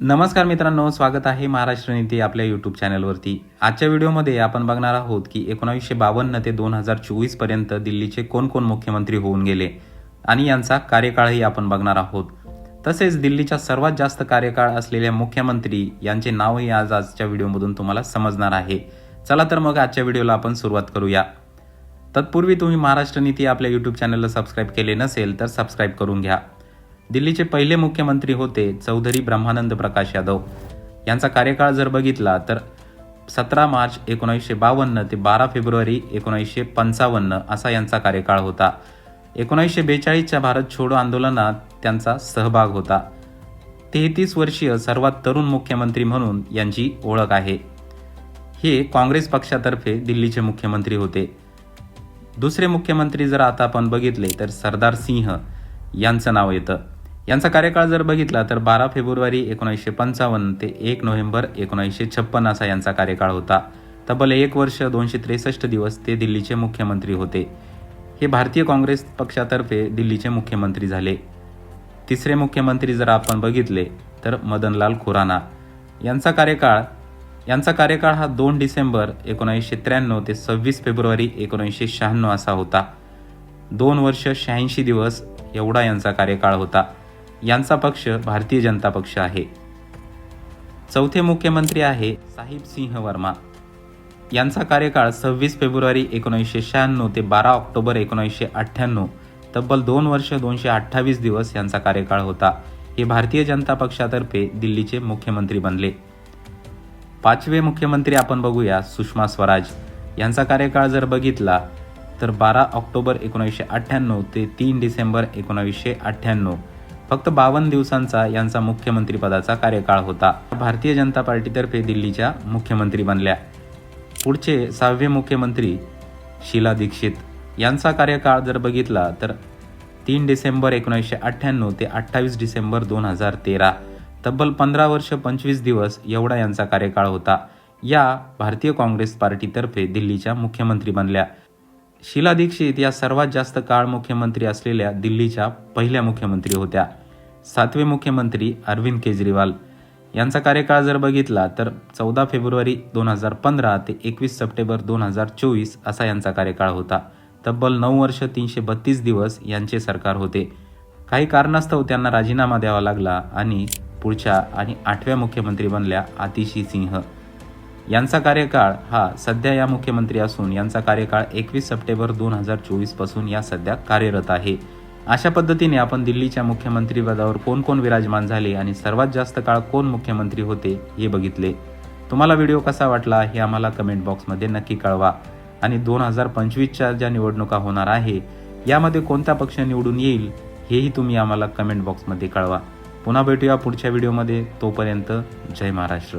नमस्कार मित्रांनो स्वागत आहे महाराष्ट्र नीती आपल्या यूट्यूब चॅनलवरती. आजच्या व्हिडिओमध्ये आपण बघणार आहोत की एकोणावीसशे बावन्न ते दोन हजार चोवीसपर्यंत दिल्लीचे कोण कोण मुख्यमंत्री होऊन गेले आणि यांचा कार्यकाळही आपण बघणार आहोत. तसेच दिल्लीच्या सर्वात जास्त कार्यकाळ असलेल्या मुख्यमंत्री यांचे नावही आज आजच्या व्हिडिओमधून तुम्हाला समजणार आहे. चला तर मग आजच्या व्हिडिओला आपण सुरुवात करूया. तत्पूर्वी तुम्ही महाराष्ट्र नीती आपल्या यूट्यूब चॅनलला सबस्क्राईब केले नसेल तर सबस्क्राईब करून घ्या. दिल्लीचे पहिले मुख्यमंत्री होते चौधरी ब्रह्मानंद प्रकाश यादव. यांचा कार्यकाळ जर बघितला तर सतरा मार्च एकोणीसशे बावन्न ते बारा फेब्रुवारी एकोणीसशे पंचावन्न असा यांचा कार्यकाळ होता. एकोणीसशे बेचाळीसच्या भारत छोडो आंदोलनात त्यांचा सहभाग होता. तेहतीस वर्षीय सर्वात तरुण मुख्यमंत्री म्हणून यांची ओळख आहे. हे काँग्रेस पक्षातर्फे दिल्लीचे मुख्यमंत्री होते. दुसरे मुख्यमंत्री जर आता आपण बघितले तर सरदार सिंह यांचं नाव येतं. यांचा कार्यकाळ जर बघितला तर बारा फेब्रुवारी एकोणीसशे पंचावन्न ते एक नोव्हेंबर एकोणीसशे छप्पन असा यांचा कार्यकाळ होता. तब्बल एक वर्ष दोनशे त्रेसष्ट दिवस ते दिल्लीचे मुख्यमंत्री होते. हे भारतीय काँग्रेस पक्षातर्फे दिल्लीचे मुख्यमंत्री झाले. तिसरे मुख्यमंत्री जर आपण बघितले तर मदनलाल खुराना. यांचा कार्यकाळ यांचा कार्यकाळ हा दोन डिसेंबर एकोणीसशे त्र्याण्णव ते सव्वीस फेब्रुवारी एकोणीसशे शहाण्णव असा होता. दोन वर्ष शहाऐंशी दिवस एवढा यांचा कार्यकाळ होता. यांचा पक्ष भारतीय जनता पक्ष आहे. चौथे मुख्यमंत्री आहे साहिब सिंह वर्मा. यांचा कार्यकाळ सव्वीस फेब्रुवारी एकोणीसशे शहाण्णव ते बारा ऑक्टोबर एकोणीसशे अठ्ठ्याण्णव तब्बल दोन वर्ष दोनशे अठ्ठावीस दिवस यांचा कार्यकाळ होता. हे भारतीय जनता पक्षातर्फे दिल्लीचे मुख्यमंत्री बनले. पाचवे मुख्यमंत्री आपण बघूया सुषमा स्वराज. यांचा कार्यकाळ जर बघितला तर बारा ऑक्टोबर एकोणीसशे अठ्ठ्याण्णव ते तीन डिसेंबर एकोणावीसशे अठ्ठ्याण्णव फक्त बावन्न दिवसांचा यांचा मुख्यमंत्रीपदाचा कार्यकाळ होता. भारतीय जनता पार्टीतर्फे दिल्लीच्या मुख्यमंत्री बनल्या. पुढचे सहावे मुख्यमंत्री शीला दीक्षित. यांचा कार्यकाळ जर बघितला तर तीन डिसेंबर एकोणीसशे अठ्ठ्याण्णव ते अठ्ठावीस डिसेंबर दोन हजार तेरा. तब्बल पंधरा वर्ष पंचवीस दिवस एवढा यांचा कार्यकाळ होता. या भारतीय काँग्रेस पार्टीतर्फे दिल्लीच्या मुख्यमंत्री बनल्या. शीला दीक्षित या सर्वात जास्त काळ मुख्यमंत्री असलेल्या दिल्लीच्या पहिल्या मुख्यमंत्री होत्या. सातवे मुख्यमंत्री अरविंद केजरीवाल यांचा कार्यकाळ जर बघितला तर चौदा फेब्रुवारी दोन हजार पंधरा ते एकवीस सप्टेंबर दोन हजार चोवीस असा यांचा कार्यकाळ होता. तब्बल नऊ वर्ष तीनशे बत्तीस दिवस यांचे सरकार होते. काही कारणास्तव त्यांना राजीनामा द्यावा लागला आणि पुढच्या आणि आठव्या मुख्यमंत्री बनल्या आतिशी सिंह. यांचा कार्यकाळ हा सध्या या मुख्यमंत्री असून यांचा कार्यकाळ एकवीस सप्टेंबर दोन हजार चोवीसपासून या सध्या कार्यरत आहे. अशा पद्धतीने आपण दिल्लीच्या मुख्यमंत्रीपदावर कोण कोण विराजमान झाले आणि सर्वात जास्त काळ कोण मुख्यमंत्री होते हे बघितले. तुम्हाला व्हिडिओ कसा वाटला हे आम्हाला कमेंट बॉक्समध्ये नक्की कळवा. आणि दोन हजार पंचवीसच्या ज्या निवडणुका होणार आहे यामध्ये कोणता पक्ष निवडून येईल हेही तुम्ही आम्हाला कमेंट बॉक्समध्ये कळवा. पुन्हा भेटूया पुढच्या व्हिडिओमध्ये. तोपर्यंत जय महाराष्ट्र.